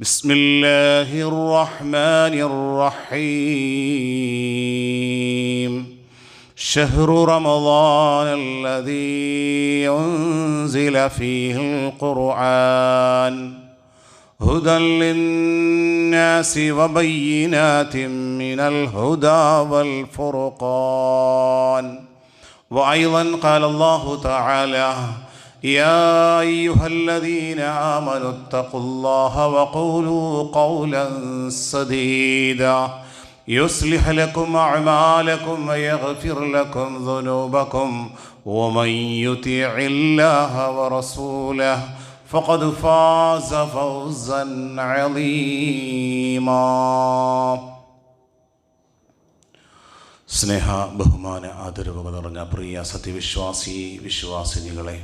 بسم الله الرحمن الرحيم شهر رمضان الذي أنزل فيه القرآن. هدى للناس وبينات من الهدى والفرقان. وأيضا قال الله تعالى يا أيها الذين آمنوا اتقوا الله وقولوا قولا سديدا يصلح لكم أعمالكم ويغفر لكم ذنوبكم ومن يطع الله ورسوله فقد فاز فوزا عظيما സ്നേഹ ബഹുമാന ആദരവുകൾ നിറഞ്ഞ പ്രിയ സത്യവിശ്വാസി വിശ്വാസിനികളെ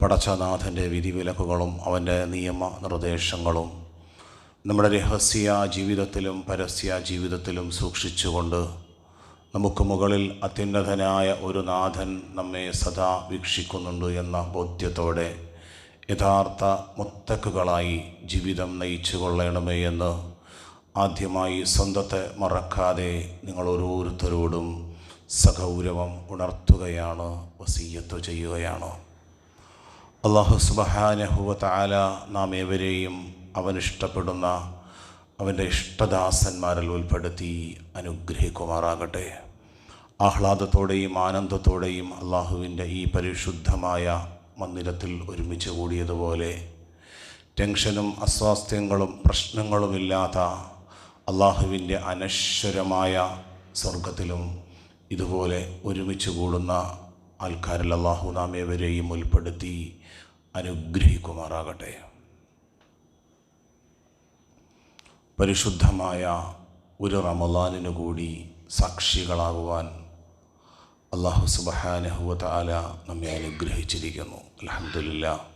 പടച്ചനാഥന്റെ വിധിവിലക്കുകളും അവന്റെ നിയമ നിർദ്ദേശങ്ങളും നമ്മുടെ രഹസ്യ ജീവിതത്തിലും പരസ്യ ജീവിതത്തിലും സൂക്ഷിച്ചുകൊണ്ട് നമുക്ക് മുകളിൽ അത്യുന്നതനായ ഒരു നാഥൻ നമ്മെ സദാ വീക്ഷിക്കുന്നുണ്ട് എന്ന ബോധ്യത്തോടെ യഥാർത്ഥ മുത്തക്കുകളായി ജീവിതം നയിച്ചു കൊള്ളണമേ എന്ന് ആദ്യമായി സ്വന്തത്തെ മറക്കാതെ നിങ്ങൾ ഓരോരുത്തരോടും സഗൗരവം ഉണർത്തുകയാണ് വസീയത്ത് ചെയ്യുകയാണ്. അള്ളാഹു സുബഹാനഹുവല നാം ഏവരെയും അവൻ ഇഷ്ടപ്പെടുന്ന അവന്റെ ഇഷ്ടദാസന്മാരിൽ ഉൾപ്പെടുത്തി അനുഗ്രഹിക്കുമാറാകട്ടെ. ആഹ്ലാദത്തോടെയും ആനന്ദത്തോടെയും അള്ളാഹുവിന്റെ ഈ പരിശുദ്ധമായ മന്ദിരത്തിൽ ഒരുമിച്ച് കൂടിയതുപോലെ ടെൻഷനും അസ്വാസ്ഥ്യങ്ങളും പ്രശ്നങ്ങളുമില്ലാത്ത അള്ളാഹുവിന്റെ അനശ്വരമായ സ്വർഗത്തിലും ഇതുപോലെ ഒരുമിച്ച് കൂടുന്ന ആൾക്കാരിൽ അള്ളാഹു നാം ഏവരെയും ഉൾപ്പെടുത്തി അനുഗ്രഹിക്കുമാറാകട്ടെ. പരിശുദ്ധമായ ഒരു റമലാനിനു കൂടി സാക്ഷികളാകുവാൻ അള്ളാഹു സുബഹാനഹുവ ആല നമ്മെ അനുഗ്രഹിച്ചിരിക്കുന്നു. അലഹമില്ല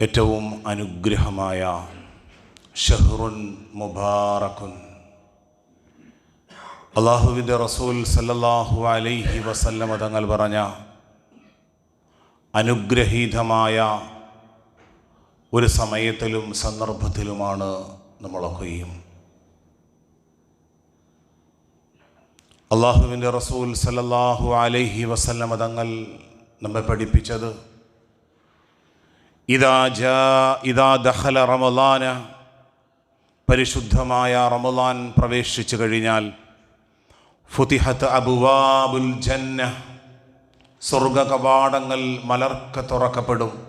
ഏറ്റവും അനുഗ്രഹമായ ഷഹ്റുൻ മുബാറക്കുൻ അള്ളാഹുവിന്റെ റസൂൽ സല്ലല്ലാഹു അലൈഹി വസല്ലമ തങ്ങൾ പറഞ്ഞ അനുഗ്രഹീതമായ ഒരു സമയത്തിലും സന്ദർഭത്തിലുമാണ് നമ്മളൊക്കെയും. അള്ളാഹുവിന്റെ റസൂൽ സല്ലല്ലാഹു അലൈഹി വസല്ലമ തങ്ങൾ നമ്മെ പഠിപ്പിച്ചത് ഇതാ ജാ ഇതാ ദഹല റമലാന പരിശുദ്ധമായ റമലാൻ പ്രവേശിച്ചു കഴിഞ്ഞാൽ ഫുതിഹത്ത് അബുവാബുൽ ജന്ന. സ്വർഗ കവാടങ്ങൾ മലർക്ക തുറക്കപ്പെടും.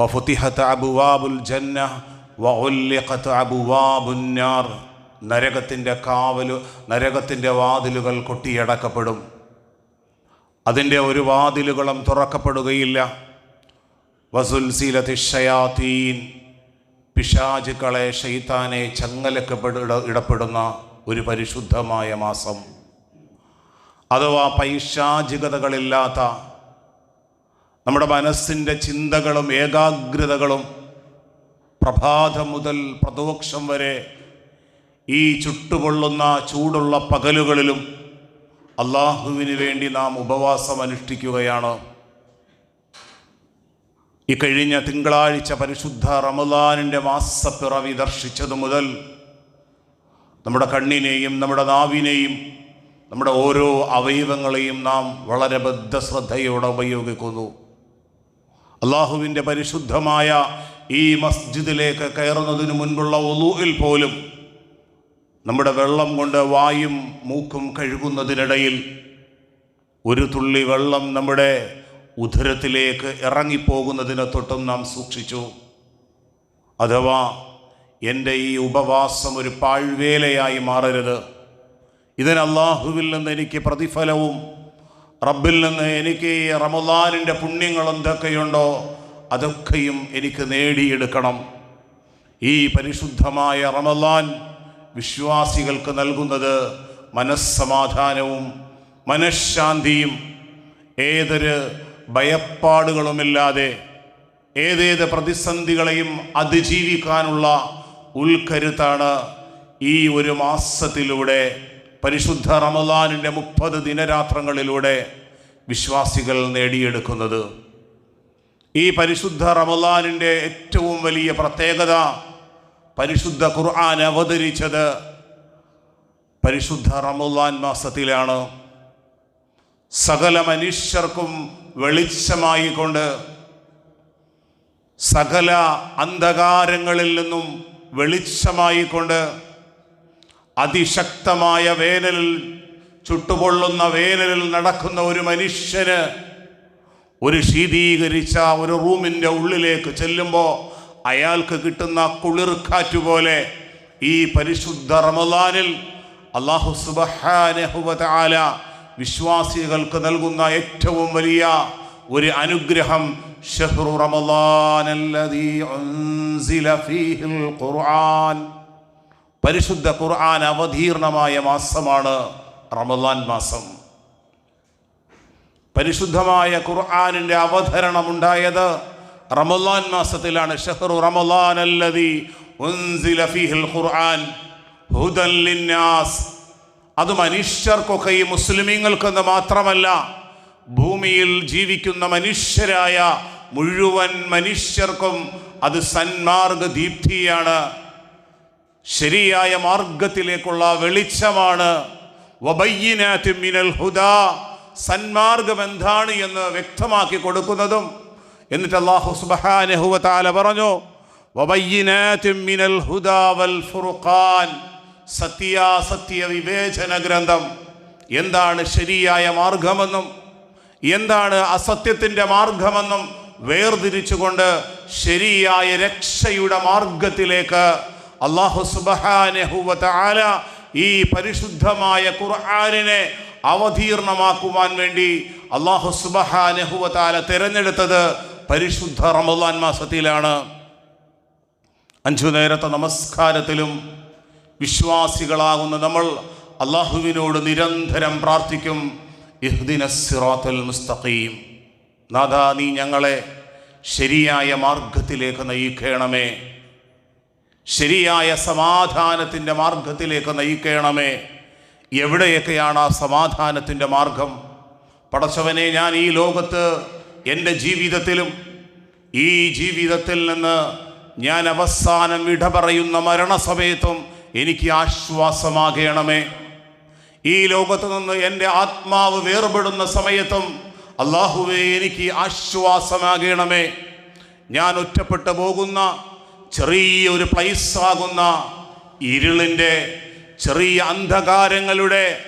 വഫുതിഹത്ത് അബുവാബുൽ ജന്ന വഉല്ലിഖത്ത് അബുവാബുന്നാർ നരകത്തിന്റെ കാവലു നരകത്തിന്റെ വാതിലുകൾ കൊട്ടിയടക്കപ്പെടും. അതിന്റെ ഒരു വാതിലുകളും തുറക്കപ്പെടുകയില്ല. വസുൽസീലത്തിഷയാത്തീൻ പിശാചുക്കളെ ഷെയ്ത്താനെ ചങ്ങലക്കപ്പെട ഇടപെടുന്ന ഒരു പരിശുദ്ധമായ മാസം. അഥവാ പൈശാചികതകളില്ലാത്ത നമ്മുടെ മനസ്സിന്റെ ചിന്തകളും ഏകാഗ്രതകളും പ്രഭാതം മുതൽ പ്രദോക്ഷം വരെ ഈ ചുട്ടുപൊള്ളുന്ന ചൂടുള്ള പകലുകളിലും അള്ളാഹുവിന് വേണ്ടി നാം ഉപവാസം അനുഷ്ഠിക്കുകയാണ്. ഈ കഴിഞ്ഞ തിങ്കളാഴ്ച പരിശുദ്ധ റമദാനിന്റെ മാസപ്പിറവി ദർശിച്ചതു മുതൽ നമ്മുടെ കണ്ണിനെയും നമ്മുടെ നാവിനെയും നമ്മുടെ ഓരോ അവയവങ്ങളെയും നാം വളരെ ബദ്ധശ്രദ്ധയോടെ ഉപയോഗിക്കുന്നു. അള്ളാഹുവിന്റെ പരിശുദ്ധമായ ഈ മസ്ജിദിലേക്ക് കയറുന്നതിന് മുൻപുള്ള ഒലൂയിൽ പോലും നമ്മുടെ വെള്ളം കൊണ്ട് വായും മൂക്കും കഴുകുന്നതിനിടയിൽ ഒരു തുള്ളി വെള്ളം നമ്മുടെ ഉദരത്തിലേക്ക് ഇറങ്ങിപ്പോകുന്നതിനെ തൊട്ടും നാം സൂക്ഷിച്ചു. അഥവാ എന്റെ ഈ ഉപവാസം ഒരു പാഴ്വേലയായി മാറരുത്. ഇതിന് അള്ളാഹുവിൽ നിന്ന് എനിക്ക് പ്രതിഫലവും റബ്ബിൽ നിന്ന് എനിക്ക് ഈ റമദാനിന്റെ പുണ്യങ്ങൾ എന്തൊക്കെയുണ്ടോ അതൊക്കെയും എനിക്ക് നേടിയെടുക്കണം. ഈ പരിശുദ്ധമായ റമദാൻ വിശ്വാസികൾക്ക് നൽകുന്നത് മനസ്സമാധാനവും മനഃശാന്തിയും ഏതൊരു ഭയപ്പാടുകളുമില്ലാതെ ഏതേത് പ്രതിസന്ധികളെയും അതിജീവിക്കാനുള്ള ഉൾക്കരുത്താണ് ഈ ഒരു മാസത്തിലൂടെ പരിശുദ്ധ റമദാനിന്റെ മുപ്പത് ദിനരാത്രങ്ങളിലൂടെ വിശ്വാസികൾ നേടിയെടുക്കുന്നത്. ഈ പരിശുദ്ധ റമദാനിന്റെ ഏറ്റവും വലിയ പ്രത്യേകത പരിശുദ്ധ ഖുർആൻ അവതരിച്ചത് പരിശുദ്ധ റമദാൻ മാസത്തിലാണ്. സകല മനുഷ്യർക്കും വെളിച്ചമായിക്കൊണ്ട് സകല അന്ധകാരങ്ങളിൽ നിന്നും വെളിച്ചമായി കൊണ്ട് അതിശക്തമായ വേനലിൽ ചുട്ടുപൊള്ളുന്ന വേനലിൽ നടക്കുന്ന ഒരു മനുഷ്യന് ഒരു ശീതീകരിച്ച ഒരു റൂമിന്റെ ഉള്ളിലേക്ക് ചെല്ലുമ്പോൾ അയാൾക്ക് കിട്ടുന്ന കുളിർക്കാറ്റ് പോലെ ഈ പരിശുദ്ധ റമദാനിൽ അള്ളാഹു സുബഹാനഹുബ വിശ്വാസികൾക്ക് നൽകുന്ന ഏറ്റവും വലിയ ഒരു അനുഗ്രഹം ഷഹ്റു റമലാനല്ലദീ ഉൻസില ഫീഹിൽ ഖുർആൻ. പരിശുദ്ധ ഖുർആൻ അവതീർണമായ മാസമാണ് റമദാൻ മാസം. പരിശുദ്ധമായ ഖുർആാനിന്റെ അവതരണം ഉണ്ടായത് റമദാൻ മാസത്തിലാണ്. ഷഹ്റു റമദാൻ അല്ലദീ ഉൻസില ഫീഹിൽ ഖുർആൻ. ഹുദൻ ലിന്നാസ്. അത് മനുഷ്യർക്കൊക്കെ ഈ മുസ്ലിമീങ്ങൾക്കെന്ന് മാത്രമല്ല ഭൂമിയിൽ ജീവിക്കുന്ന മനുഷ്യരായ മുഴുവൻ മനുഷ്യർക്കും അത് സന്മാർഗ ദീപ്തിയാണ് ശരിയായ മാർഗത്തിലേക്കുള്ള വെളിച്ചമാണ്. മിനൽ സന്മാർഗം എന്താണ് എന്ന് വ്യക്തമാക്കി കൊടുക്കുന്നതും. എന്നിട്ട് അള്ളാഹു സുബ്ഹാനഹു വ പറഞ്ഞു മിനൽ വൽ ഫുർഖാൻ. സത്യാസത്യ വിവേചന ഗ്രന്ഥം. എന്താണ് ശരിയായ മാർഗമെന്നും എന്താണ് അസത്യത്തിന്റെ മാർഗമെന്നും വേർതിരിച്ചുകൊണ്ട് ശരിയായ രക്ഷയുടെ മാർഗത്തിലേക്ക് അള്ളാഹു സുബഹാനഹുവത്ത ഈ പരിശുദ്ധമായ ഖുർആാനിനെ അവതീർണമാക്കുവാൻ വേണ്ടി അള്ളാഹു സുബഹാനഹുവത്ത ആല തിരഞ്ഞെടുത്തത് പരിശുദ്ധ റമദാൻ മാസത്തിലാണ്. അഞ്ചു നേരത്തെ നമസ്കാരത്തിലും വിശ്വാസികളാകുന്ന നമ്മൾ അള്ളാഹുവിനോട് നിരന്തരം പ്രാർത്ഥിക്കും. ഇഹ്ദിന സിറാത്തൽ മുസ്തഖീം. നാഥ നീ ഞങ്ങളെ ശരിയായ മാർഗത്തിലേക്ക് നയിക്കണമേ. ശരിയായ സമാധാനത്തിന്റെ മാർഗത്തിലേക്ക് നയിക്കണമേ. എവിടെയൊക്കെയാണ് ആ സമാധാനത്തിന്റെ മാർഗം? പടച്ചവനെ ഞാൻ ഈ ലോകത്ത് എന്റെ ജീവിതത്തിലും ഈ ജീവിതത്തിൽ നിന്ന് ഞാൻ അവസാനം വിട പറയുന്ന മരണസമയത്തും എനിക്ക് ആശ്വാസമാകണമേ. ഈ ലോകത്ത് നിന്ന് എന്റെ ആത്മാവ് വേർപെടുന്ന സമയത്തും അള്ളാഹുവെ എനിക്ക് ആശ്വാസമാകണമേ. ഞാൻ ഒറ്റപ്പെട്ടു പോകുന്ന ചെറിയൊരു പ്ലേസാകുന്ന ഇരുളിന്റെ ചെറിയ അന്ധകാരങ്ങളുടെ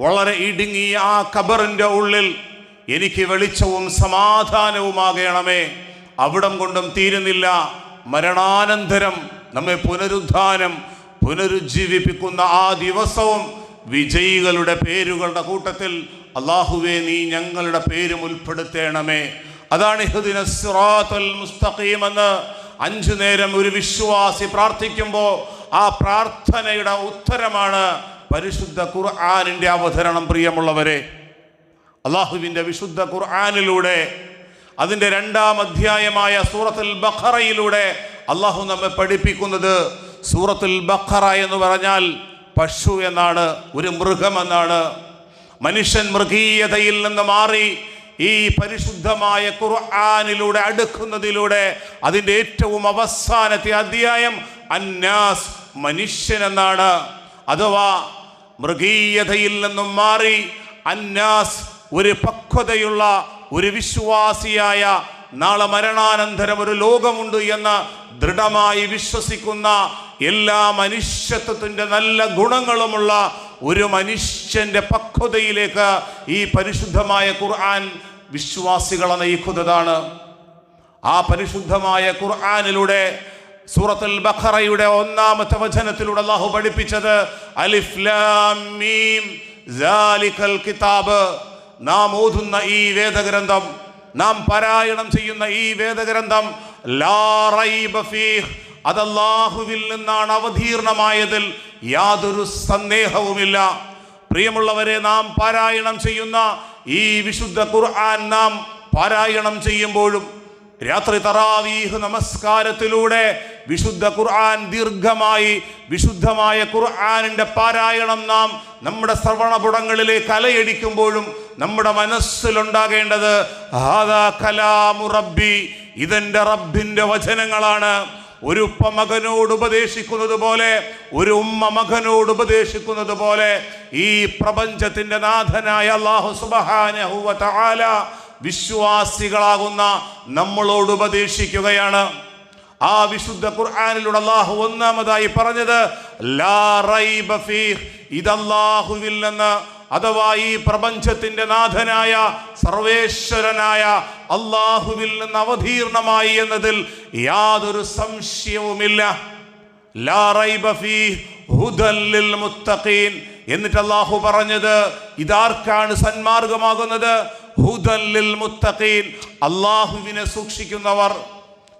വളരെ ഇടുങ്ങിയ ആ ഖബറിന്റെ ഉള്ളിൽ എനിക്ക് വെളിച്ചവും സമാധാനവുമാകണമേ. അവിടം കൊണ്ടും തീരുന്നില്ല. മരണാനന്തരം നമ്മെ പുനരുദ്ധാനം പുനരുജ്ജീവിപ്പിക്കുന്ന ആ ദിവസവും വിജയികളുടെ പേരുകളുടെ കൂട്ടത്തിൽ അള്ളാഹുവെ നീ ഞങ്ങളുടെ പേരും ഉൾപ്പെടുത്തേണമേ. അതാണ് ഇഹുദിന സിറാത്തുൽ എന്ന് അഞ്ചു നേരം ഒരു വിശ്വാസി പ്രാർത്ഥിക്കുമ്പോൾ ആ പ്രാർത്ഥനയുടെ ഉത്തരമാണ് പരിശുദ്ധ ഖുർആാനിന്റെ അവതരണം പ്രിയമുള്ളവരെ. അള്ളാഹുവിന്റെ വിശുദ്ധ ഖുർആാനിലൂടെ അതിന്റെ രണ്ടാം അധ്യായമായ സൂറത്തുൽ ബഖറയിലൂടെ അള്ളാഹു നമ്മെ പഠിപ്പിക്കുന്നത് സൂറത്തുൽ ബഖറ എന്ന് പറഞ്ഞാൽ പശു എന്നാണ് ഒരു മൃഗമെന്നാണ് മനുഷ്യൻ മൃഗീയതയിൽ നിന്ന് മാറി ഈ പരിശുദ്ധമായ ഖുർആാനിലൂടെ അടുക്കുന്നതിലൂടെ അതിന്റെ ഏറ്റവും അവസാനത്തെ അധ്യായം അന്നാസ് മനുഷ്യൻ എന്നാണ്. അഥവാ മൃഗീയതയിൽ നിന്നും മാറി അന്നാസ് ഒരു പക്വതയുള്ള ഒരു വിശ്വാസിയായ നാളെ മരണാനന്തരം ഒരു ലോകമുണ്ട് എന്ന് ദൃഢമായി വിശ്വസിക്കുന്ന എല്ലാ മനുഷ്യത്വത്തിന്റെ നല്ല ഗുണങ്ങളുമുള്ള ഒരു മനുഷ്യന്റെ പക്വതയിലേക്ക് ഈ പരിശുദ്ധമായ ഖുർആൻ വിശ്വാസികളെ നയിക്കുന്നതാണ്. ആ പരിശുദ്ധമായ ഖുർആനിലൂടെ സൂറത്തുൽ ബഖറയുടെ ഒന്നാമത്തെ വചനത്തിലൂടെ അള്ളാഹു പഠിപ്പിച്ചത് അലിഫ് ലാം മീം സാലിക്കൽ കിതാബ്. നാം ഓതുന്ന ഈ വേദഗ്രന്ഥം നാം പാരായണം ചെയ്യുന്ന ഈ വേദഗ്രന്ഥം അത് അല്ലാഹുവിൽ നിന്നാണ് അവതീർണമായതിൽ യാതൊരു സന്ദേഹവുമില്ല. പ്രിയമുള്ളവരെ നാം പാരായണം ചെയ്യുന്ന ഈ വിശുദ്ധ ഖുർആൻ നാം പാരായണം ചെയ്യുമ്പോഴും രാത്രി തറാവീഹ് നമസ്കാരത്തിലൂടെ വിശുദ്ധ ഖുർആൻ ദീർഘമായി വിശുദ്ധമായ ഖുർആാനിന്റെ പാരായണം നാം നമ്മുടെ ശ്രവണപുടങ്ങളിലെ കലയടിക്കുമ്പോഴും നമ്മുടെ മനസ്സിലുണ്ടാകേണ്ടത് ഹാദാ കലാമു റബ്ബി ഇതെന്റെ റബ്ബിന്റെ വചനങ്ങളാണ്. ഒരു ഉപ്പ മകനോട് ഉപദേശിക്കുന്നത് പോലെ ഒരു ഉമ്മ മകനോട് ഉപദേശിക്കുന്നത് പോലെ ഈ പ്രപഞ്ചത്തിന്റെ നാഥനായ അള്ളാഹു സുബ്ഹാനഹു വ തആല വിശ്വാസികളാകുന്ന നമ്മളോട് ഉപദേശിക്കുകയാണ്. ആ വിശുദ്ധ ഖുർആാനിലൂടെ അള്ളാഹു ഒന്നാമതായി പറഞ്ഞത് ലാ റൈബ ഫീഹ് ഇത് നിന്ന് അഥവാ ഈ പ്രപഞ്ചത്തിന്റെ നാഥനായ സർവേശ്വരനായ അള്ളാഹുവിൽ നിന്ന് അവതീർണമായി എന്നതിൽ യാതൊരു സംശയവുമില്ല. എന്നിട്ട് അള്ളാഹു പറഞ്ഞത് ഇതാർക്കാണ് സന്മാർഗമാകുന്നത്? ഹുദല്ലിൽ ലിൽ മുത്തഖീൻ. അള്ളാഹുവിനെ സൂക്ഷിക്കുന്നവർ.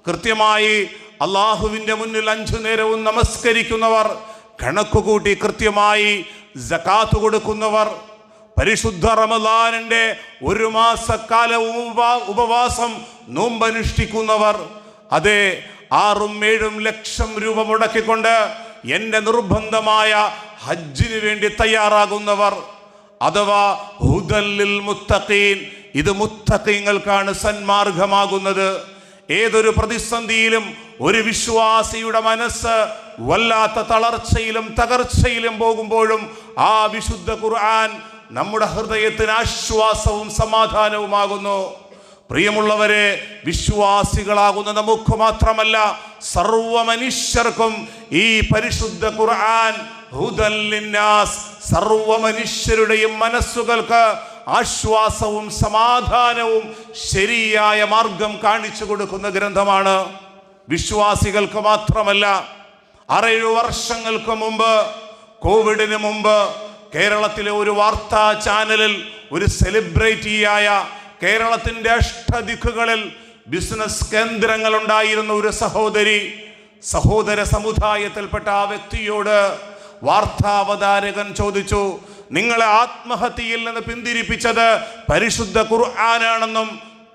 കൃത്യമായി അള്ളാഹുവിന്റെ മുന്നിൽ അഞ്ചു നേരവും നമസ്കരിക്കുന്നവർ. കണക്കുകൂട്ടി കൃത്യമായി ജക്കാത്ത് കൊടുക്കുന്നവർ പരിശുദ്ധ റമദാനിന്റെ ഒരു മാസക്കാല ഉപവാ- ഉപവാസം നോമ്പനുഷ്ഠിക്കുന്നവർ അതെ ആറും ഏഴും ലക്ഷം രൂപ മുടക്കിക്കൊണ്ട് എന്റെ നിർബന്ധമായ ഹജ്ജിന് വേണ്ടി തയ്യാറാകുന്നവർ അഥവാ ഹുദല്ലിൽ മുത്തഖീൻ ഇത് മുത്തഖീങ്ങൾക്കാണ് സന്മാർഗമാകുന്നത്. ഏതൊരു പ്രതിസന്ധിയിലും ഒരു വിശ്വാസിയുടെ മനസ്സ് വല്ലാത്ത തളർച്ചയിലും തകർച്ചയിലും പോകുമ്പോഴും ആ വിശുദ്ധ ഖുർആൻ നമ്മുടെ ഹൃദയത്തിന് ആശ്വാസവും സമാധാനവുമാകുന്നു. പ്രിയമുള്ളവരെ വിശ്വാസികളാകുന്ന നമുക്ക് മാത്രമല്ല സർവ മനുഷ്യർക്കും ഈ പരിശുദ്ധ ഖുർആൻ ഹുദല്ലിന്നാസ് സർവ മനുഷ്യരുടെയും മനസ്സുകൾക്ക് ആശ്വാസവും സമാധാനവും ശരിയായ മാർഗം കാണിച്ചു കൊടുക്കുന്ന ഗ്രന്ഥമാണ്. വിശ്വാസികൾക്ക് മാത്രമല്ല അറേഴു വർഷങ്ങൾക്ക് മുമ്പ് കോവിഡിന് മുമ്പ് കേരളത്തിലെ ഒരു വാർത്താ ചാനലിൽ ഒരു സെലിബ്രിറ്റിയായ കേരളത്തിന്റെ അഷ്ടദിക്കുകളിൽ ബിസിനസ് കേന്ദ്രങ്ങൾ ഉണ്ടായിരുന്ന ഒരു സഹോദരി സഹോദര സമുദായത്തിൽപ്പെട്ട ആ വ്യക്തിയോട് വാർത്താവതാരകൻ ചോദിച്ചു നിങ്ങളെ ആത്മഹത്യയിൽ നിന്ന് പിന്തിരിപ്പിച്ചത് പരിശുദ്ധ ഖുർആാനാണെന്നും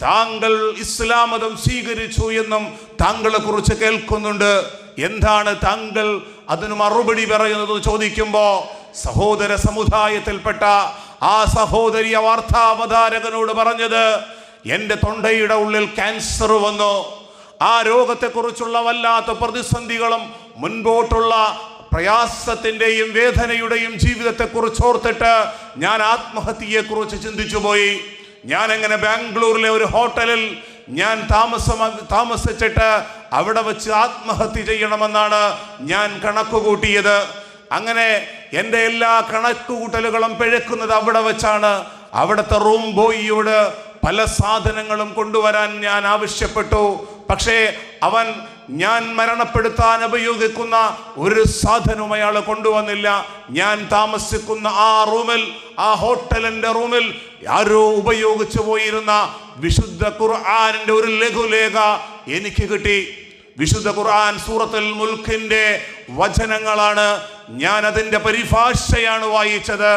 താങ്കൾ ഇസ്ലാമതം സ്വീകരിച്ചു എന്നും താങ്കളെ കുറിച്ച് കേൾക്കുന്നുണ്ട്. എന്താണ് താങ്കൾ അതിന് മറുപടി പറയുന്നത് ചോദിക്കുമ്പോൾ സഹോദര സമുദായത്തിൽപ്പെട്ട ആ സഹോദരിയ വാർത്താവതാരകനോട് പറഞ്ഞത് എന്റെ തൊണ്ടയുടെ ഉള്ളിൽ ക്യാൻസർ വന്നു. ആ രോഗത്തെക്കുറിച്ചുള്ള വല്ലാത്ത പ്രതിസന്ധികളും മുൻപോട്ടുള്ള പ്രയാസത്തിന്റെയും വേദനയുടെയും ജീവിതത്തെക്കുറിച്ച് ഓർത്തിട്ട് ഞാൻ ആത്മഹത്യയെക്കുറിച്ച് ചിന്തിച്ചു പോയി ഞാൻ എങ്ങനെ ബാംഗ്ലൂരിലെ ഒരു ഹോട്ടലിൽ ഞാൻ താമസം താമസിച്ചിട്ട് അവിടെ വെച്ച് ആത്മഹത്യ ചെയ്യണമെന്നാണ് ഞാൻ കണക്കുകൂട്ടിയത്. അങ്ങനെ എന്റെ എല്ലാ കണക്കുകൂട്ടലുകളും പിഴക്കുന്നത് അവിടെ വെച്ചാണ്. അവിടുത്തെ റൂം ബോയിയോട് പല സാധനങ്ങളും കൊണ്ടുവരാൻ ഞാൻ ആവശ്യപ്പെട്ടു. പക്ഷേ അവൻ ഞാൻ മരണപ്പെടുത്താൻ ഉപയോഗിക്കുന്ന ഒരു സാധനവും അയാൾ കൊണ്ടുവന്നില്ല. ഞാൻ താമസിക്കുന്ന ആ റൂമിൽ ആ ഹോട്ടലിന്റെ റൂമിൽ ആരോ ഉപയോഗിച്ചു പോയിരുന്ന വിശുദ്ധ ഖുർആാനിന്റെ ഒരു ലഘുലേഖ എനിക്ക് കിട്ടി. വിശുദ്ധ ഖുർആൻ സൂറത്തുൽ മുൽക്കിന്റെ വചനങ്ങളാണ്. ഞാൻ അതിന്റെ പരിഭാഷയാണ് വായിച്ചത്.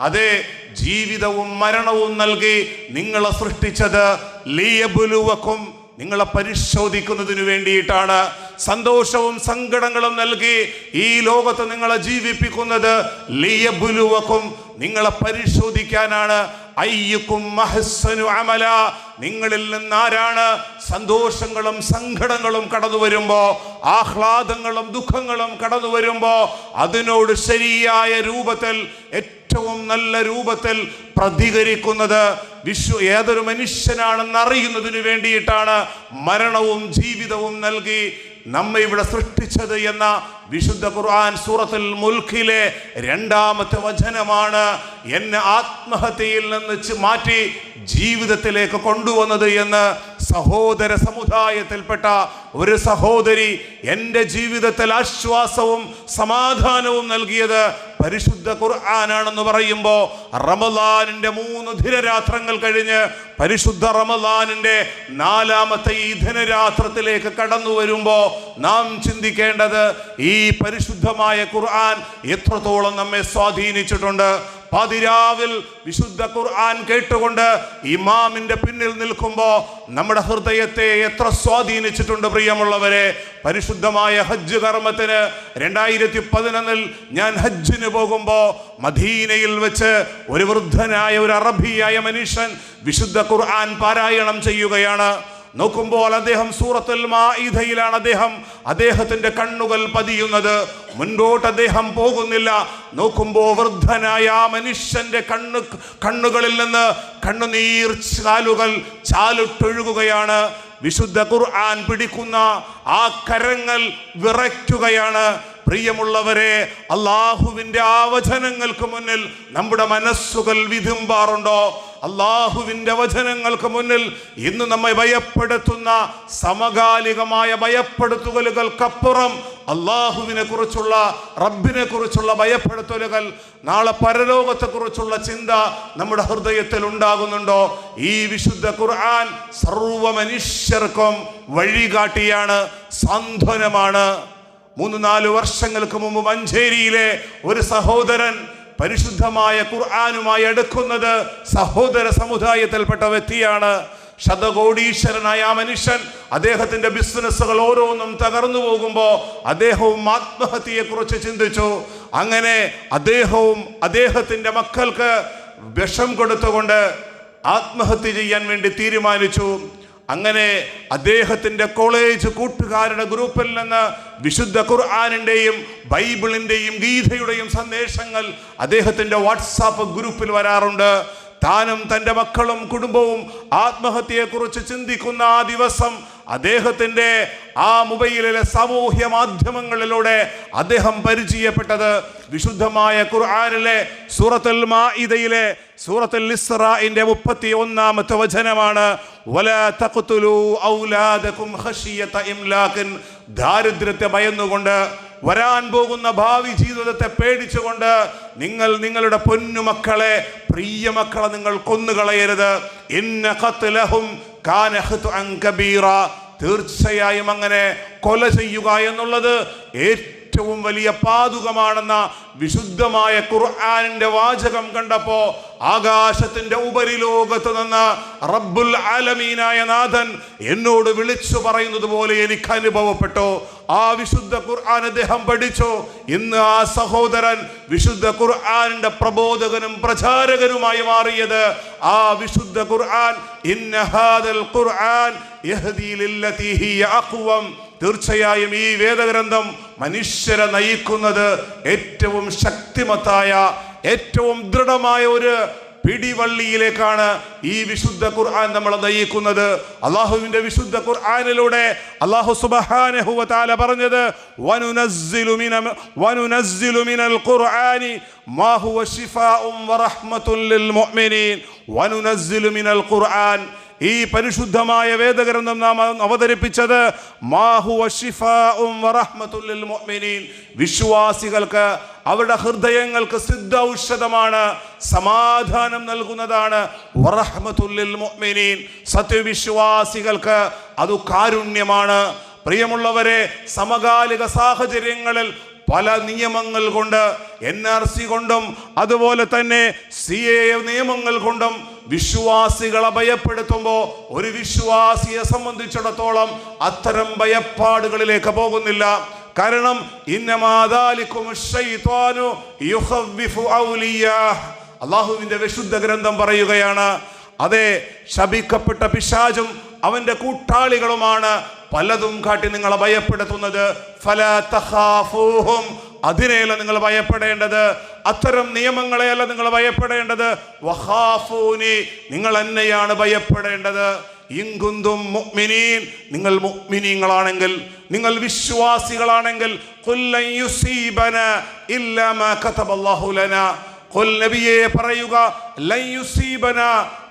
അതെ ജീവിതവും മരണവും നൽകി നിങ്ങളെ സൃഷ്ടിച്ചത്. ലിയബുലുവക്കും നിങ്ങളെ പരിശോധിക്കുന്നതിനു വേണ്ടിയിട്ടാണ്. സന്തോഷവും സങ്കടങ്ങളും നൽകി ഈ ലോകത്ത് നിങ്ങളെ ജീവിപ്പിക്കുന്നത് ലിയബുലുവക്കും നിങ്ങളെ പരിശോധിക്കാനാണ്. അയ്യക്കും മഹസ്സനു അമല. നിങ്ങളിൽ നിന്ന് ആരാണ് സന്തോഷങ്ങളും സങ്കടങ്ങളും കടന്നു വരുമ്പോ ആഹ്ലാദങ്ങളും ദുഃഖങ്ങളും കടന്നു വരുമ്പോ അതിനോട് ശരിയായ രൂപത്തിൽ ഏറ്റവും നല്ല രൂപത്തിൽ പ്രതികരിക്കുന്നത് വിശ്വ ഏതൊരു മനുഷ്യനാണെന്ന് അറിയുന്നതിന് വേണ്ടിയിട്ടാണ് മരണവും ജീവിതവും നൽകി നമ്മെ ഇവിടെ സൃഷ്ടിച്ചത് എന്ന വിശുദ്ധ ഖുർആൻ സൂറത്തുൽ മുൽഖിലെ രണ്ടാമത്തെ വചനമാണ് എന്നെ ആത്മഹത്യയിൽ നിന്ന് മാറ്റി ജീവിതത്തിലേക്ക് കൊണ്ടുവന്നത് എന്ന് സഹോദര സമുദായത്തിൽപ്പെട്ട ഒരു സഹോദരി എന്റെ ജീവിതത്തിൽ ആശ്വാസവും സമാധാനവും നൽകിയത് പരിശുദ്ധ ഖുർആാനാണെന്ന് പറയുമ്പോൾ റമലാനിന്റെ മൂന്ന് ധിനരാത്രങ്ങൾ കഴിഞ്ഞ് പരിശുദ്ധ റമലാനിന്റെ നാലാമത്തെ ഈ ധനരാത്രത്തിലേക്ക് കടന്നു വരുമ്പോൾ നാം ചിന്തിക്കേണ്ടത് ഈ പരിശുദ്ധമായ ഖുർആൻ എത്രത്തോളം നമ്മെ സ്വാധീനിച്ചിട്ടുണ്ട്. പതിരാവിൽ വിശുദ്ധ ഖുർആൻ കേട്ടുകൊണ്ട് ഇമാമിന്റെ പിന്നിൽ നിൽക്കുമ്പോൾ നമ്മുടെ ഹൃദയത്തെ എത്ര സ്വാധീനിച്ചിട്ടുണ്ട് പ്രിയമുള്ളവരെ. പരിശുദ്ധമായ ഹജ്ജ് കർമ്മത്തിന് രണ്ടായിരത്തി പതിനൊന്നിൽ ഞാൻ ഹജ്ജിന് പോകുമ്പോൾ മദീനയിൽ വെച്ച് ഒരു വൃദ്ധനായ ഒരു അറബിയായ മനുഷ്യൻ വിശുദ്ധ ഖുർആൻ പാരായണം ചെയ്യുകയാണ്. നോക്കുമ്പോൾ അദ്ദേഹം സൂറത്തുൽ മാഇദയിലാണ് അദ്ദേഹം അദ്ദേഹത്തിന്റെ കണ്ണുകൾ പതിയുന്നത്. മുൻപോട്ട് അദ്ദേഹം പോകുന്നില്ല. നോക്കുമ്പോൾ വൃദ്ധനായ ആ മനുഷ്യന്റെ കണ്ണു കണ്ണുകളിൽ നിന്ന് കണ്ണുനീർ ചാലുകൾ ചാലുട്ടൊഴുകുകയാണ്. വിശുദ്ധ ഖുർആൻ പിടിക്കുന്ന ആ കരങ്ങൾ വിറയ്ക്കുകയാണ്. പ്രിയമുള്ളവരെ അള്ളാഹുവിന്റെ ആ വചനങ്ങൾക്ക് മുന്നിൽ നമ്മുടെ മനസ്സുകൾ വിതുമ്പാറുണ്ടോ? അള്ളാഹുവിന്റെ വചനങ്ങൾക്ക് മുന്നിൽ ഇന്ന് നമ്മെ ഭയപ്പെടുത്തുന്ന സമകാലികമായ ഭയപ്പെടുത്തലുകൾക്കപ്പുറം അള്ളാഹുവിനെ കുറിച്ചുള്ള റബ്ബിനെ കുറിച്ചുള്ള ഭയപ്പെടുത്തലുകൾ നാളെ പരലോകത്തെക്കുറിച്ചുള്ള ചിന്ത നമ്മുടെ ഹൃദയത്തിൽ ഉണ്ടാകുന്നുണ്ടോ? ഈ വിശുദ്ധ ഖുർആൻ സർവ മനുഷ്യർക്കും വഴികാട്ടിയാണ് സാന്ത്വനമാണ്. മൂന്ന് നാല് വർഷങ്ങൾക്ക് മുമ്പ് മഞ്ചേരിയിലെ ഒരു സഹോദരൻ പരിശുദ്ധമായ ഖുർആാനുമായി എടുക്കുന്നത് സഹോദര സമുദായത്തിൽപ്പെട്ട വ്യക്തിയാണ്. ശതകോടീശ്വരനായ ആ മനുഷ്യൻ അദ്ദേഹത്തിന്റെ ബിസിനസ്സുകൾ ഓരോന്നും തകർന്നു പോകുമ്പോൾ അദ്ദേഹവും ആത്മഹത്യയെക്കുറിച്ച് ചിന്തിച്ചു. അങ്ങനെ അദ്ദേഹവും അദ്ദേഹത്തിന്റെ മക്കൾക്ക് വിഷം കൊടുത്തുകൊണ്ട് ആത്മഹത്യ ചെയ്യാൻ വേണ്ടി തീരുമാനിച്ചു. അങ്ങനെ അദ്ദേഹത്തിന്റെ കോളേജ് കൂട്ടുകാരുടെ ഗ്രൂപ്പിൽ നിന്ന് വിശുദ്ധ ഖുർആാനിന്റെയും ബൈബിളിന്റെയും ഗീതയുടെയും സന്ദേശങ്ങൾ അദ്ദേഹത്തിന്റെ വാട്സാപ്പ് ഗ്രൂപ്പിൽ വരാറുണ്ട്. താനും തന്റെ മക്കളും കുടുംബവും ആത്മഹത്യയെക്കുറിച്ച് ചിന്തിക്കുന്ന ആ ദിവസം അദ്ദേഹത്തിന്റെ ആ മൊബൈലിലെ സാമൂഹ്യ മാധ്യമങ്ങളിലൂടെ അദ്ദേഹം പരിചയപ്പെട്ടത് വിശുദ്ധമായ ഖുർആനിലെ സൂറത്തുൽ മാഇദയിലെ സൂറത്തുൽ ഇസ്രാഇന്റെ മുപ്പത്തി ഒന്നാമത്തെ വചനമാണ് ദാരിദ്ര്യത്തെ ഭയന്നുകൊണ്ട് വരാൻ പോകുന്ന ഭാവി ജീവിതത്തെ പേടിച്ചുകൊണ്ട് നിങ്ങൾ നിങ്ങളുടെ പൊന്നുമക്കളെ പ്രിയ മക്കളെ നിങ്ങൾ കൊന്നുകളയരുത്. ഇന്ന ഖത്ലഹും തീർച്ചയായും അങ്ങനെ കൊല ചെയ്യുക എന്നുള്ളത് ഏറ്റവും വലിയ പാതുകമാണെന്ന വിശുദ്ധമായ ഖുർആാനിന്റെ വാചകം കണ്ടപ്പോ ആകാശത്തിന്റെ ഉപരിലോകത്ത് നിന്ന് റബ്ബുൽ ആലമീനായ നാഥൻ എന്നോട് വിളിച്ചു പറയുന്നത് പോലെ എനിക്ക് അനുഭവപ്പെട്ടു. ആ വിശുദ്ധ ഖുർആൻ അദ്ദേഹം പഠിച്ചു. ഇന്ന് ആ സഹോദരൻ വിശുദ്ധ ഖുർആാനിന്റെ പ്രബോധകനും പ്രചാരകനുമായി മാറിയത്. ആ വിശുദ്ധ ഖുർആൻ ഇന്നഹാദൽ ഖുർആൻ യഹ്ദി ലില്ലതി ഹിയ അഖ്വം തീർച്ചയായും ഈ വേദഗ്രന്ഥം മനുഷ്യരെ നയിക്കുന്നത് ഏറ്റവും ശക്തിമത്തായ ഏറ്റവും ദൃഢമായ ഒരു പിടിവള്ളിയിലേക്കാണ് ഈ വിശുദ്ധ ഖുർആൻ നമ്മളെ നയിക്കുന്നത്. അള്ളാഹുവിന്റെ വിശുദ്ധ ഖുർആനിലൂടെ അള്ളാഹു സുബ്ഹാനഹു വ തആല പറഞ്ഞത് ഖുർആൻ ഈ പരിശുദ്ധമായ വേദഗ്രന്ഥം നാം അവതരിപ്പിച്ചത് മാഹു വിശ്വാസികൾക്ക് അവരുടെ ഹൃദയങ്ങൾക്ക് സിദ്ധ ഔഷധമാണ് സമാധാനം നൽകുന്നതാണ്. സത്യവിശ്വാസികൾക്ക് അത് കാരുണ്യമാണ്. പ്രിയമുള്ളവരെ സമകാലിക സാഹചര്യങ്ങളിൽ പല നിയമങ്ങൾ കൊണ്ട് എൻ ആർ സി കൊണ്ടും അതുപോലെ തന്നെ സി എ നിയമങ്ങൾ കൊണ്ടും വിശ്വാസികളെ ഭയപ്പെടുത്തുമ്പോൾ ഒരു വിശ്വാസിയെ സംബന്ധിച്ചിടത്തോളം അത്തരം ഭയപ്പാടുകളിലേക്ക് പോകുന്നില്ല. കാരണം അള്ളാഹുവിന്റെ വിശുദ്ധ ഗ്രന്ഥം പറയുകയാണ് അതെ ശപിക്കപ്പെട്ട പിശാചും അവന്റെ കൂട്ടാളികളുമാണ് പലതും കാട്ടി നിങ്ങളെ ഭയപ്പെടുത്തുന്നത്. ഫല തഖാഫൂഹും അതിനെയല്ല നിങ്ങൾ ഭയപ്പെടേണ്ടത്. അത്തരം നിയമങ്ങളെയല്ല നിങ്ങൾ ഭയപ്പെടേണ്ടത്. വഹാഫൂനി നിങ്ങൾ എന്നെയാണ് ഭയപ്പെടേണ്ടത്. ഇങ്കുന്തും മുഅ്മിനീൻ നിങ്ങൾ മുഗ്മിനീങ്ങളാണെങ്കിൽ നിങ്ങൾ വിശ്വാസികളാണെങ്കിൽ യുസീബന നബിയെ പറയുക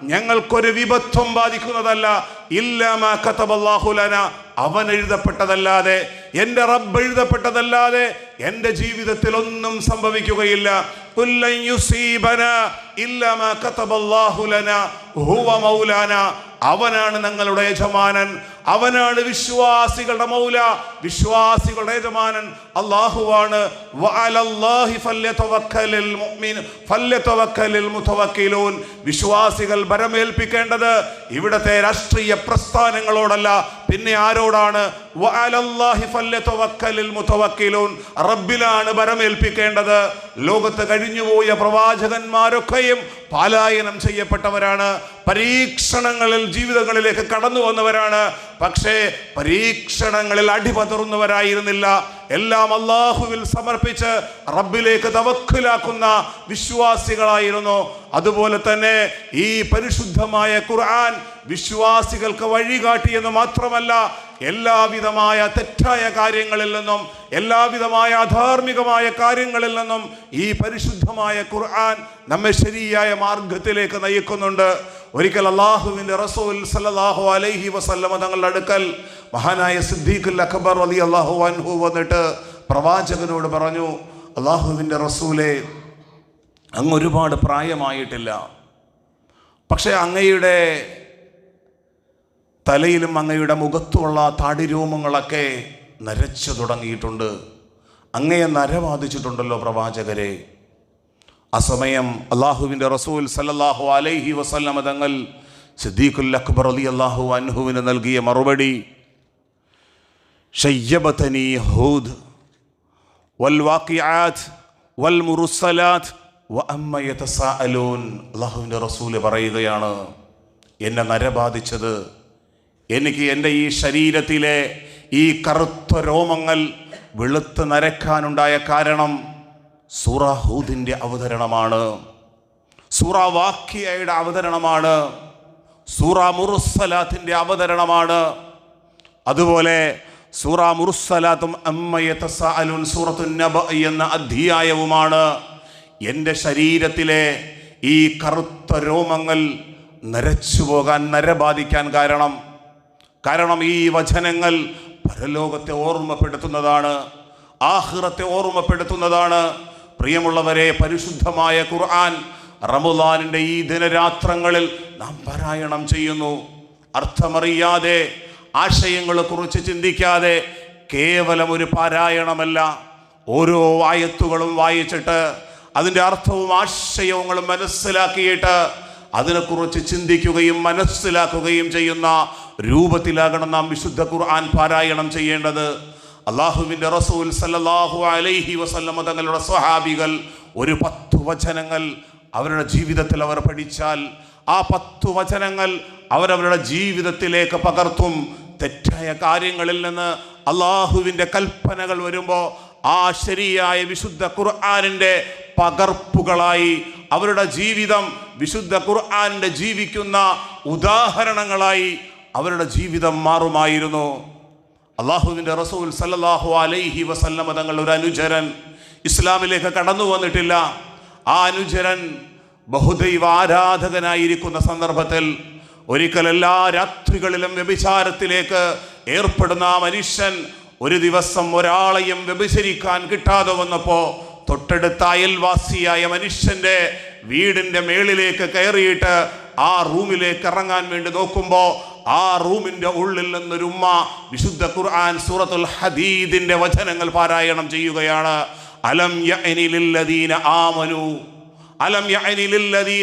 ഞങ്ങൾക്കൊരു വിപത്വം ബാധിക്കുന്നതല്ല. ഇല്ലാ മാ കതബല്ലാഹു ലനാ. അവൻ എഴുതപ്പെട്ടതല്ലാതെ എന്റെ റബ്ബ് എഴുതപ്പെട്ടതല്ലാതെ എന്റെ ജീവിതത്തിൽ ഒന്നും സംഭവിക്കുകയില്ല. ഹുവ അവനാണ് ഞങ്ങളുടെ യജമാനൻ. അവനാണ് വിശ്വാസികളുടെ മൗല വിശ്വാസികളുടെ യജമാനൻ. അള്ളാഹുവാണ് വിശ്വാസികൾ ഭരമേൽപ്പിക്കേണ്ടത് ഇവിടത്തെ രാഷ്ട്രീയ പ്രസ്ഥാനങ്ങളോടല്ല പിന്നെ ആരോടാണ്? റബ്ബിലാണ് ഭരമേൽപ്പിക്കേണ്ടത് ലോകത്ത് കഴിഞ്ഞുപോയ പ്രവാചകന്മാരൊക്കെയും പാലായനം ചെയ്യപ്പെട്ടവരാണ്. പരീക്ഷണങ്ങളിൽ ജീവിതങ്ങളിലേക്ക് കടന്നു വന്നവരാണ്. പക്ഷേ പരീക്ഷണങ്ങളിൽ അടിപതറുന്നവരായിരുന്നില്ല. എല്ലാം അള്ളാഹുവിൽ സമർപ്പിച്ച് റബ്ബിലേക്ക് തവക്കിലാക്കുന്ന വിശ്വാസികളായിരുന്നു. അതുപോലെ തന്നെ ഈ പരിശുദ്ധമായ ഖുർആൻ വിശ്വാസികൾക്ക് വഴികാട്ടിയെന്ന് മാത്രമല്ല എല്ലാവിധമായ തെറ്റായ കാര്യങ്ങളിൽ നിന്നും എല്ലാവിധമായ അധാർമികമായ കാര്യങ്ങളിൽ നിന്നും ഈ പരിശുദ്ധമായ ഖുർആൻ നമ്മെ ശരിയായ മാർഗത്തിലേക്ക് നയിക്കുന്നുണ്ട്. ഒരിക്കൽ അള്ളാഹുവിന്റെ റസൂൽ സല്ലല്ലാഹു അലൈഹി വസല്ലമ തങ്ങളുടെ അടുക്കൽ മഹാനായ സിദ്ദീഖുൽ അക്ബർ അലി അള്ളാഹു അൻഹു വന്നിട്ട് പ്രവാചകനോട് പറഞ്ഞു അള്ളാഹുവിന്റെ റസൂലെ അങ്ങ് ഒരുപാട് പ്രായമായിട്ടില്ല. പക്ഷേ അങ്ങയുടെ തലയിലും അങ്ങയുടെ മുഖത്തുമുള്ള താടിരോമങ്ങളൊക്കെ നരച്ചു തുടങ്ങിയിട്ടുണ്ട്. അങ്ങയെ നരവാദിച്ചിട്ടുണ്ടല്ലോ പ്രവാചകരെ. ആ സമയം അള്ളാഹുവിന്റെ റസൂൽ സല്ലല്ലാഹു അലൈഹി വസല്ലമ തങ്ങൾ സിദ്ദീഖുൽ അക്ബർ അലി അള്ളാഹു അൻഹുവിന് നൽകിയ മറുപടി അള്ളാഹുവിന്റെ റസൂൽ പറയുകയാണ് എന്നെ നരബാധിച്ചത് എനിക്ക് എന്റെ ഈ ശരീരത്തിലെ ഈ കറുത്ത രോമങ്ങൾ വെളുത്ത് നരക്കാനുണ്ടായ കാരണം സൂറ ഹൂദിന്റെ അവതരണമാണ്. സൂറ വാക്കിയയുടെ അവതരണമാണ്. സൂറ മുറുസലാത്തിന്റെ അവതരണമാണ്. അതുപോലെ സൂറ മുറുസലാത്തും അമ്മയത്തസാലുൻ സൂറത്തു നബ എന്ന അധ്യായവുമാണ്. എന്റെ ശരീരത്തിലെ ഈ കറുത്ത രോമങ്ങൾ നരച്ചു പോകാൻ നരബാധിക്കാൻ കാരണം കാരണം ഈ വചനങ്ങൾ പരലോകത്തെ ഓർമ്മപ്പെടുത്തുന്നതാണ് ആഹ്റത്തെ ഓർമ്മപ്പെടുത്തുന്നതാണ്. പ്രിയമുള്ളവരെ പരിശുദ്ധമായ ഖുർആൻ റമുലാനിന്റെ ഈ ദിനരാത്രങ്ങളിൽ നാം പാരായണം ചെയ്യുന്നു. അർത്ഥമറിയാതെ ആശയങ്ങളെക്കുറിച്ച് ചിന്തിക്കാതെ കേവലം ഒരു പാരായണമല്ല. ഓരോ ആയത്തുകളും വായിച്ചിട്ട് അതിന്റെ അർത്ഥവും ആശയവും മനസ്സിലാക്കിയിട്ട് അതിനെക്കുറിച്ച് ചിന്തിക്കുകയും മനസ്സിലാക്കുകയും ചെയ്യുന്ന രൂപത്തിലാകണം നാം വിശുദ്ധ ഖുർആൻ പാരായണം ചെയ്യേണ്ടത്. അള്ളാഹുവിന്റെ റസൂൽ സല്ലാഹു അലൈഹി വസല്ലമ തങ്ങളുടെ സ്വഹാബികൾ ഒരു പത്തു വചനങ്ങൾ അവരുടെ ജീവിതത്തിൽ അവർ പഠിച്ചാൽ ആ പത്തു വചനങ്ങൾ അവരവരുടെ ജീവിതത്തിലേക്ക് പകർത്തും. തെറ്റായ കാര്യങ്ങളിൽ നിന്ന് അള്ളാഹുവിന്റെ കൽപ്പനകൾ വരുമ്പോൾ ആ ശരിയായ വിശുദ്ധ ഖുർആാനിന്റെ പകർപ്പുകളായി അവരുടെ ജീവിതം വിശുദ്ധ ഖുർആാനിന്റെ ജീവിക്കുന്ന ഉദാഹരണങ്ങളായി അവരുടെ ജീവിതം മാറുമായിരുന്നു. അള്ളാഹുവിന്റെ റസൂൽ സല്ലാഹു അലൈഹി വസല്ലമ തങ്ങൾ ഒരു അനുചരൻ ഇസ്ലാമിലേക്ക് കടന്നു വന്നിട്ടില്ല. ആ അനുചരൻ ബഹുദൈവ ആരാധകനായിരിക്കുന്ന സന്ദർഭത്തിൽ ഒരിക്കൽ എല്ലാ രാത്രികളിലും വ്യഭിചാരത്തിലേക്ക് ഏർപ്പെടുന്ന ആ മനുഷ്യൻ ഒരു ദിവസം ഒരാളെയും വ്യഭിചരിക്കാൻ കിട്ടാതെ വന്നപ്പോൾ തൊട്ടടുത്ത അയൽവാസിയായ മനുഷ്യന്റെ വീടിന്റെ മേളിലേക്ക് കയറിയിട്ട് ആ റൂമിലേക്ക് ഇറങ്ങാൻ വേണ്ടി നോക്കുമ്പോൾ ആ റൂമിന്റെ ഉള്ളിൽ നിന്നൊരു ഉമ്മ വിശുദ്ധ ഖുർആൻ സൂറത്തുൽ ഹദീദിന്റെ വചനങ്ങൾ പാരായണം ചെയ്യുകയാണ്. അലം ആമനു. അലം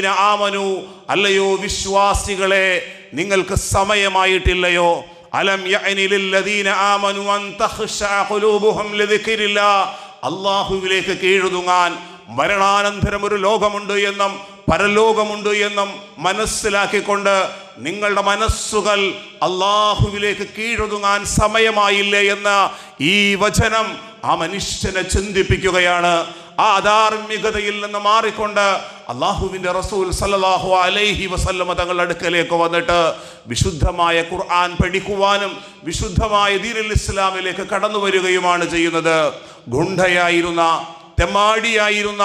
ആമനു. അല്ലയോ വിശ്വാസികളെ നിങ്ങൾക്ക് സമയമായിട്ടില്ലയോ? അലം യഅനിലില്ലദീന ആമനു അൻ തഖ്ശഅ അള്ളാഹുവിലേക്ക് കീഴുതുങ്ങാൻ മരണാനന്തരം ഒരു ലോകമുണ്ട് എന്നും പരലോകമുണ്ട് എന്നും മനസ്സിലാക്കിക്കൊണ്ട് നിങ്ങളുടെ മനസ്സുകൾ അള്ളാഹുവിലേക്ക് കീഴൊതുങ്ങാൻ സമയമായില്ലേ എന്ന് ഈ വചനം ആ മനുഷ്യനെ ചിന്തിപ്പിക്കുകയാണ്. ആ അധാർമികതയിൽ നിന്ന് മാറിക്കൊണ്ട് അള്ളാഹുവിന്റെ റസൂൽ സല്ലാഹു അലൈഹി വസല്ലമ തങ്ങളുടെ അടുക്കലേക്ക് വന്നിട്ട് വിശുദ്ധമായ ഖുർആൻ പഠിക്കുവാനും വിശുദ്ധമായ ദീനുൽ ഇസ്ലാമിലേക്ക് കടന്നു വരികയുമാണ് ചെയ്യുന്നത്. ഗുണ്ടയായിരുന്ന തെമ്മാടിയായിരുന്ന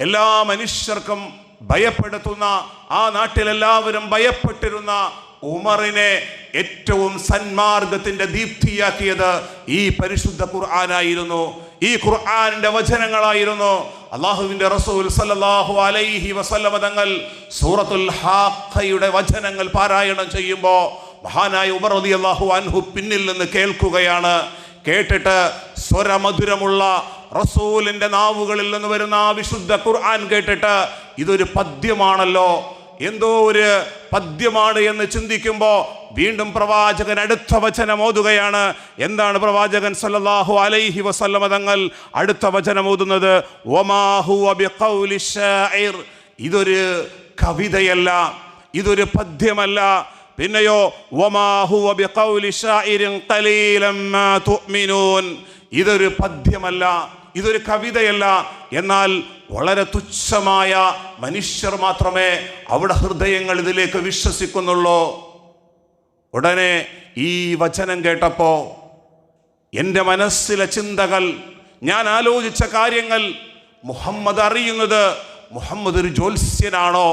എല്ലാ മനുഷ്യർക്കും ഭയപ്പെടുത്തുന്ന ആ നാട്ടിലെല്ലാവരും ഭയപ്പെട്ടിരുന്ന ഉമറിനെ ഏറ്റവും സന്മാർഗത്തിന്റെ ദീപ്തിയാക്കിയത് ഈ പരിശുദ്ധ ഖുർആനായിരുന്നു. ഈ ഖുർആാനിന്റെ വചനങ്ങളായിരുന്നു. അള്ളാഹുവിന്റെ റസൂൽ സല്ലല്ലാഹു അലൈഹി വസല്ലമ തങ്ങൾ സൂറത്തുൽ ഹാഖയുടെ വചനങ്ങൾ പാരായണം ചെയ്യുമ്പോൾ മഹാനായ ഉമർ റളിയല്ലാഹു അൻഹു പിന്നിൽ നിന്ന് കേൾക്കുകയാണ്. കേട്ടിട്ട് സ്വരമധുരമുള്ള റസൂലിന്റെ നാവുകളിൽ നിന്ന് വരുന്ന ആ വിശുദ്ധ ഖുർആൻ കേട്ടിട്ട് ഇതൊരു പദ്യമാണല്ലോ. എന്തോ ഒരു പദ്യമാണ് എന്ന് ചിന്തിക്കുമ്പോൾ വീണ്ടും പ്രവാചകൻ അടുത്ത വചനം ഓതുകയാണ്. എന്താണ് പ്രവാചകൻ സല്ലല്ലാഹു അലൈഹി വസല്ലമ തങ്ങൾ അടുത്ത വചനം ഓതുന്നത്. ഇതൊരു കവിതയല്ല ഇതൊരു പദ്യമല്ല. പിന്നെയോ ഇതൊരു പദ്യമല്ല ഇതൊരു കവിതയല്ല. എന്നാൽ വളരെ തുച്ഛമായ മനുഷ്യർ മാത്രമേ അവിടെ ഹൃദയങ്ങൾ ഇതിലേക്ക് വിശ്വസിക്കുന്നുള്ളൂ. ഉടനെ ഈ വചനം കേട്ടപ്പോൾ എന്റെ മനസ്സിലെ ചിന്തകൾ ഞാൻ ആലോചിച്ച കാര്യങ്ങൾ മുഹമ്മദ് അറിയുന്നത് മുഹമ്മദ് ഒരു ജ്യോത്സ്യനാണോ?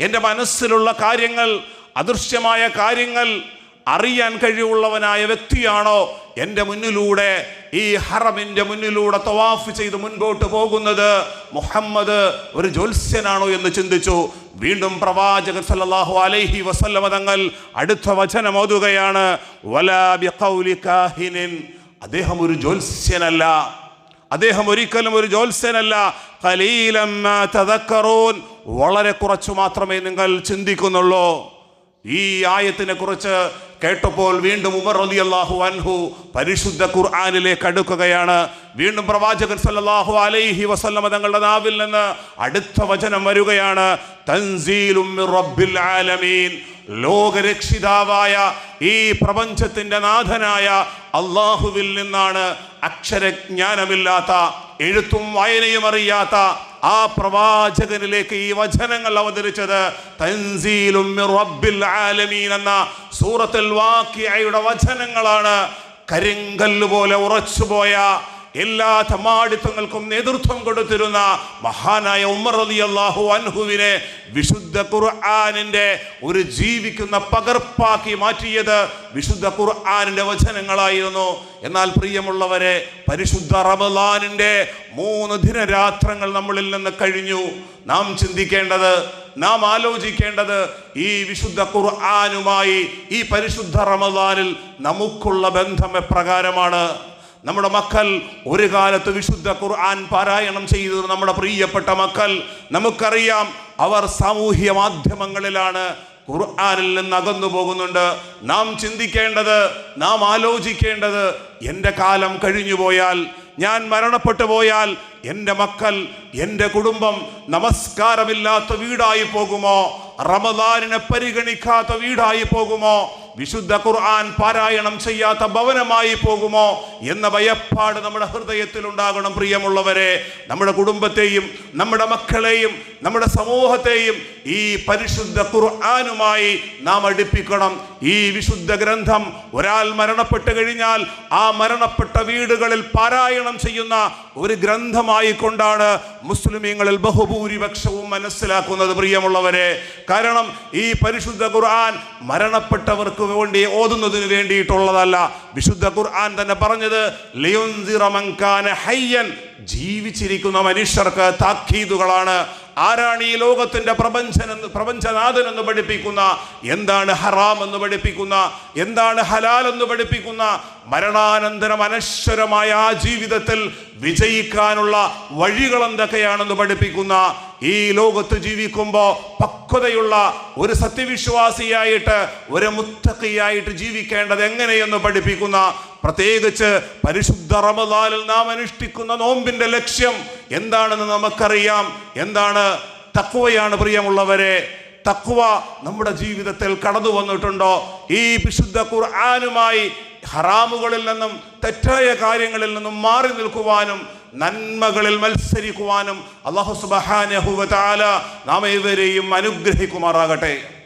എന്റെ മനസ്സിലുള്ള കാര്യങ്ങൾ അദൃശ്യമായ കാര്യങ്ങൾ അറിയാൻ കഴിവുള്ളവനായ വ്യക്തിയാണോ എന്റെ മുന്നിലൂടെ ഈ ഹറമിന്റെ മുന്നിലൂടെ തവാഫ് ചെയ്ത് മുൻപോട്ട് പോകുന്നത്? മുഹമ്മദ് ഒരു ജ്യോത്സ്യനാണോ എന്ന് ചിന്തിച്ചു. വീണ്ടും പ്രവാചകൻ സല്ലല്ലാഹു അലൈഹി വസല്ലമ തങ്ങൾ അടുത്ത വചനം ഓതുകയാണ്. അദ്ദേഹം ഒരു ജ്യോത്സ്യനല്ല. അദ്ദേഹം ഒരിക്കലും ഒരു ജ്യോത്സ്യനല്ല. വളരെ കുറച്ചു മാത്രമേ നിങ്ങൾ ചിന്തിക്കുന്നുള്ളൂ. ഈ ആയത്തിനെ കുറിച്ച് കേട്ടപ്പോൾ വീണ്ടും ഉമർ അലി അള്ളാഹു അൻഹു പരിശുദ്ധ ഖുർആാനിലേക്ക് അടുക്കുകയാണ്. വീണ്ടും പ്രവാചകൻ സല്ലാഹു അലൈഹി വസല്ലമ തങ്ങളുടെ നാവിൽ നിന്ന് അടുത്ത വചനം വരികയാണ്. റബ്ബിൽ ആലമീൻ. ലോകരക്ഷിതാവായ ഈ പ്രപഞ്ചത്തിന്റെ നാഥനായ അള്ളാഹുവിൽ നിന്നാണ് അക്ഷരജ്ഞാനമില്ലാത്ത എഴുത്തും വായനയും അറിയാത്ത ആ പ്രവാചകനിലേക്ക് ഈ വചനങ്ങൾ അവതരിച്ചത് തൻസീലും എന്ന സൂറത്തിൽ വാക്കിയയുടെ വചനങ്ങളാണ്. കരിങ്കല്ല് പോലെ ഉറച്ചുപോയ എല്ലാ തമാടിത്തങ്ങൾക്കും നേതൃത്വം കൊടുത്തിരുന്ന മഹാനായ ഉമർ അലി അള്ളാഹു അൻഹുവിനെ വിശുദ്ധ ഖുർആാനിന്റെ ഒരു ജീവിക്കുന്ന പകർപ്പാക്കി മാറ്റിയത് വിശുദ്ധ ഖുർആാനിന്റെ വചനങ്ങളായിരുന്നു. എന്നാൽ പ്രിയമുള്ളവരെ പരിശുദ്ധ റമലാനിന്റെ മൂന്ന് ദിനരാത്രങ്ങൾ നമ്മളിൽ നിന്ന് കഴിഞ്ഞു. നാം ചിന്തിക്കേണ്ടത് നാം ആലോചിക്കേണ്ടത് ഈ വിശുദ്ധ ഖുർആാനുമായി ഈ പരിശുദ്ധ റമദാനിൽ നമുക്കുള്ള ബന്ധം എപ്രകാരമാണ്? നമ്മുടെ മക്കൾ ഒരു കാലത്ത് വിശുദ്ധ ഖുർആൻ പാരായണം ചെയ്തത് നമ്മുടെ പ്രിയപ്പെട്ട മക്കൾ നമുക്കറിയാം അവർ സാമൂഹ്യ മാധ്യമങ്ങളിലാണ് ഖുർആാനിൽ നിന്ന് അകന്നു പോകുന്നുണ്ട്. നാം ചിന്തിക്കേണ്ടത് നാം ആലോചിക്കേണ്ടത് എന്റെ കാലം കഴിഞ്ഞു പോയാൽ ഞാൻ മരണപ്പെട്ടു പോയാൽ എന്റെ മക്കൾ എന്റെ കുടുംബം നമസ്കാരമില്ലാത്ത വീടായി പോകുമോ? റമദാനിനെ പരിഗണിക്കാത്ത വീടായി പോകുമോ? വിശുദ്ധ ഖുർആൻ പാരായണം ചെയ്യാത്ത ഭവനമായി പോകുമോ എന്ന ഭയപ്പാട് നമ്മുടെ ഹൃദയത്തിൽ ഉണ്ടാകണം പ്രിയമുള്ളവരെ. നമ്മുടെ കുടുംബത്തെയും നമ്മുടെ മക്കളെയും നമ്മുടെ സമൂഹത്തെയും ഈ പരിശുദ്ധ ഖുർആാനുമായി നാം അടുപ്പിക്കണം. ഈ വിശുദ്ധ ഗ്രന്ഥം ഒരാൾ മരണപ്പെട്ടു കഴിഞ്ഞാൽ ആ മരണപ്പെട്ട വീടുകളിൽ പാരായണം ചെയ്യുന്ന ഒരു ഗ്രന്ഥമായി കൊണ്ടാണ് മുസ്ലിമീങ്ങളിൽ ബഹുഭൂരിപക്ഷവും മനസ്സിലാക്കുന്നത് പ്രിയമുള്ളവരെ. കാരണം ഈ പരിശുദ്ധ ഖുർആൻ മരണപ്പെട്ടവർക്ക് വേണ്ടി ഓതുന്നതിന് വേണ്ടിയിട്ടുള്ളതല്ല. വിശുദ്ധ ഖുർആൻ തന്നെ പറഞ്ഞത് ലിയുൻസിറ മൻ ഹയ്യൻ. ജീവിച്ചിരിക്കുന്ന മനുഷ്യർക്ക് താക്കീതുകളാണ്. ആരാണ് ഈ ലോകത്തിന്റെ പ്രപഞ്ചനെന്ന് പ്രപഞ്ചനാഥനെന്ന് പഠിപ്പിക്കുന്ന? എന്താണ് ഹറാം എന്ന് പഠിപ്പിക്കുന്ന? എന്താണ് ഹലാൽ എന്ന് പഠിപ്പിക്കുന്ന? മരണാനന്തരം അനശ്വരമായ ആ ജീവിതത്തിൽ വിജയിക്കാനുള്ള വഴികൾ എന്തൊക്കെയാണെന്ന് പഠിപ്പിക്കുന്ന? ഈ ലോകത്ത് ജീവിക്കുമ്പോൾ പക്വതയുള്ള ഒരു സത്യവിശ്വാസിയായിട്ട് ഒരു മുത്തക്കിയായിട്ട് ജീവിക്കേണ്ടത് എങ്ങനെയെന്ന് പഠിപ്പിക്കുന്ന? പ്രത്യേകിച്ച് പരിശുദ്ധ റമദാനിൽ നാം അനുഷ്ഠിക്കുന്ന നോമ്പിന്റെ ലക്ഷ്യം എന്താണെന്ന് നമുക്കറിയാം. എന്താണ്? തക്വയാണ് പ്രിയമുള്ളവരെ. തക്വ നമ്മുടെ ജീവിതത്തിൽ കടന്നു വന്നിട്ടുണ്ടോ? ഈ വിശുദ്ധ ഖുർആാനുമായി ഹറാമുകളിൽ നിന്നും തെറ്റായ കാര്യങ്ങളിൽ നിന്നും മാറി നിൽക്കുവാനും നന്മകളിൽ മത്സരിക്കുവാനും അള്ളാഹു സുബഹാനഹുവ താല നാം ഏവരെയും അനുഗ്രഹിക്കുമാറാകട്ടെ.